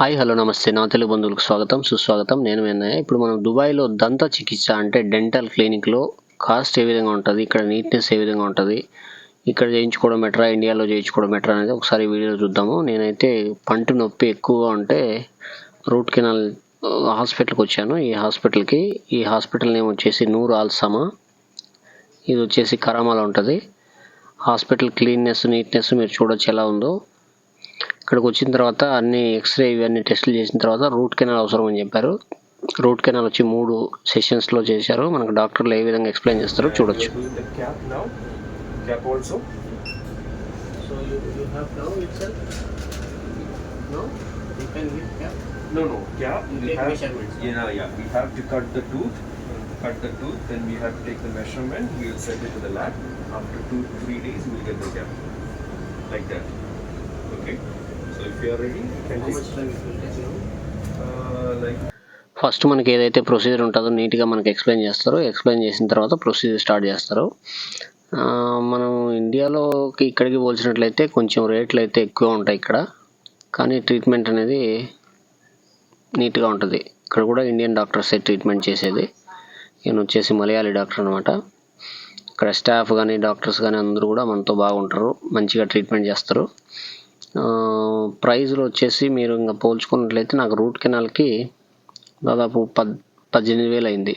Hi hello నమస్తే. నా తెలుగు బంధువులకు స్వాగతం సుస్వాగతం. నేను విన్నయ్య ఇప్పుడు మనం దుబాయ్లో దంత చికిత్స అంటే డెంటల్ క్లినిక్లో కాస్ట్ ఏ విధంగా ఉంటుంది ఇక్కడ నీట్నెస్ ఏ విధంగా ఉంటుంది ఇక్కడ చేయించుకోవడం బెటరా ఇండియాలో చేయించుకోవడం బెటరా అనేది ఒకసారి వీడియో చూద్దాము. నేనైతే పంటి నొప్పి ఎక్కువగా ఉంటే రూట్ కెనాల్ హాస్పిటల్కి వచ్చాను. ఈ హాస్పిటల్కి ఈ హాస్పిటల్ నేమ్ వచ్చేసి నూర్ ఆల్సామా ఇది వచ్చేసి కరామాలో ఉంటుంది. హాస్పిటల్ క్లీన్నెస్ నీట్నెస్ మీరు చూడొచ్చు ఎలా ఉందో. ఇక్కడికి వచ్చిన తర్వాత అన్ని ఎక్స్రే ఇవన్నీ టెస్టులు చేసిన తర్వాత రూట్ కెనాల్ అవసరం అని చెప్పారు రూట్ కెనాల్ వచ్చి మూడు సెషన్స్లో చేశారు మనకు డాక్టర్లు ఏ విధంగా ఎక్స్ప్లెయిన్ చేస్తారో చూడొచ్చు No, no. Cap. We take have, measurements. Yeah, yeah. We have to cut the tooth. Cut the tooth. Then we have to take the measurement. We will send it to the lab. After two to three days, we will get the cap. Like that. Okay. First మనకి ఏదైతే procedure ఉంటుందో నీట్గా మనకి explain చేస్తారు. Explain చేసిన తర్వాత procedure start చేస్తారు. మనం ఇండియాలోకి ఇక్కడికి పోల్చినట్లయితే కొంచెం రేట్లు అయితే ఎక్కువ ఉంటాయి ఇక్కడ. కానీ ట్రీట్మెంట్ అనేది నీట్గా ఉంటుంది. ఇక్కడ కూడా ఇండియన్ డాక్టర్సే ట్రీట్మెంట్ చేసేది. ఈయన వచ్చేసి మలయాళీ డాక్టర్ అనమాట ఇక్కడ స్టాఫ్ కానీ డాక్టర్స్ కానీ అందరూ కూడా మనతో బాగుంటారు. మంచిగా ట్రీట్మెంట్ చేస్తారు. ప్రైజ్లో వచ్చేసి మీరు ఇంకా పోల్చుకున్నట్లయితే నాకు రూట్ కెనాల్కి దాదాపు పద్ పద్దెనిమిది వేలు అయింది.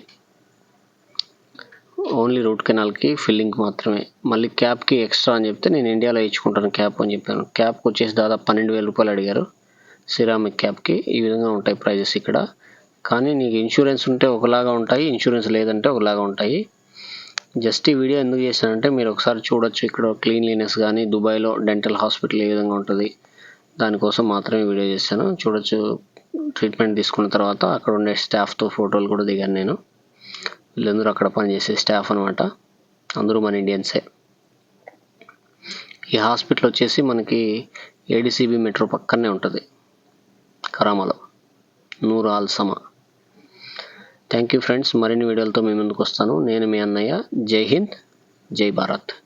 ఓన్లీ రూట్ కెనాల్కి ఫిల్లింగ్ మాత్రమే. మళ్ళీ క్యాప్కి ఎక్స్ట్రా అని చెప్తే నేను ఇండియాలో ఇచ్చుకుంటాను క్యాప్ అని చెప్పాను. క్యాప్కి వచ్చేసి దాదాపు పన్నెండు వేల రూపాయలు అడిగారు. సిరామిక్ క్యాప్కి ఈ విధంగా ఉంటాయి ప్రైజెస్ ఇక్కడ. కానీ నీకు ఇన్సూరెన్స్ ఉంటే ఒకలాగా ఉంటాయి ఇన్సూరెన్స్ లేదంటే ఒకలాగా ఉంటాయి. జస్ట్ ఈ వీడియో ఎందుకు చేశానంటే మీరు ఒకసారి చూడొచ్చు ఇక్కడ క్లీన్లీనెస్ కానీ దుబాయ్లో డెంటల్ హాస్పిటల్ ఏ విధంగా ఉంటుంది దానికోసం మాత్రమే వీడియో చేశాను. చూడొచ్చు ట్రీట్మెంట్ తీసుకున్న తర్వాత అక్కడ ఉండే స్టాఫ్తో ఫోటోలు కూడా దిగాను నేను. వీళ్ళందరూ అక్కడ పనిచేసే స్టాఫ్ అనమాట అందరూ మన ఇండియన్సే. ఈ హాస్పిటల్ వచ్చేసి మనకి ఏడిసిబి మెట్రో పక్కనే ఉంటుంది కరామాలో. నూరు ఆల్సమా థ్యాంక్ యూ ఫ్రెండ్స్ మరిన్ని వీడియోలతో మీ ముందుకు వస్తాను. నేను మీ అన్నయ్య. జై హింద్. జై భారత్.